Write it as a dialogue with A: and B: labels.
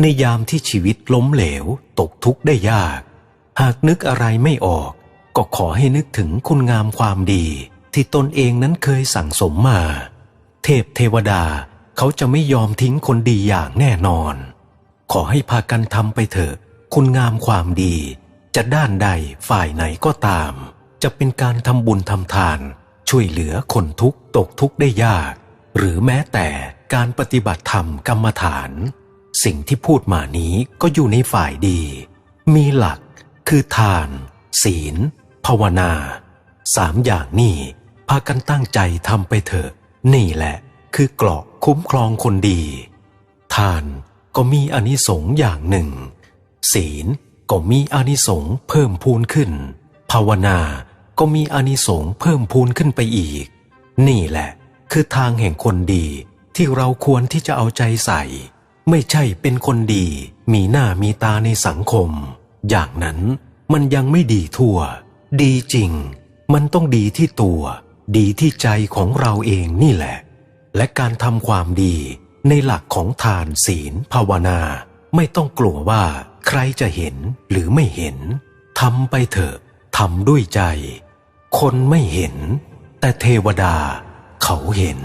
A: ในยามที่ชีวิตล้มเหลว ตกทุกข์ได้ยาก หากนึกอะไรไม่ออก ก็ขอให้นึกถึงคุณงามความดี ที่ตนเองนั้นเคยสั่งสมมา เทพเทวดาเขาจะไม่ยอมทิ้งคนดีอย่างแน่นอน ขอให้พากันทำไปเถอะ คุณงามความดี จะด้านใดฝ่ายไหนก็ตาม จะเป็นการทำบุญทำทาน ช่วยเหลือคนทุกตกทุกข์ได้ยาก หรือแม้แต่การปฏิบัติธรรมกรรมฐาน สิ่งที่พูดมานี้ก็อยู่ในฝ่ายดี มีหลัก คือทาน ศีล ภาวนา สามอย่างนี้พากันตั้งใจทำไปเถอะ นี่แหละ คือเกราะคุ้มครองคนดี ทานก็มีอานิสงส์อย่างหนึ่ง ศีลก็มีอานิสงส์เพิ่มพูนขึ้น ภาวนาก็มีอานิสงส์เพิ่มพูนขึ้นไปอีก นี่แหละ คือทางแห่งคนดีที่เราควรที่จะเอาใจใส่ ไม่ใช่เป็นคนดีมีหน้ามีตาในสังคม อย่างนั้นมันยังไม่ดีทั่ว ดีจริง มันต้องดีที่ตัว ดีที่ใจของเราเองนี่แหละ และการทำความดีในหลักของทานศีลภาวนา ไม่ต้องกลัวว่าใครจะเห็นหรือไม่เห็นทำไปเถอะทำด้วยใจ คนไม่เห็น แต่เทวดาเขาเห็น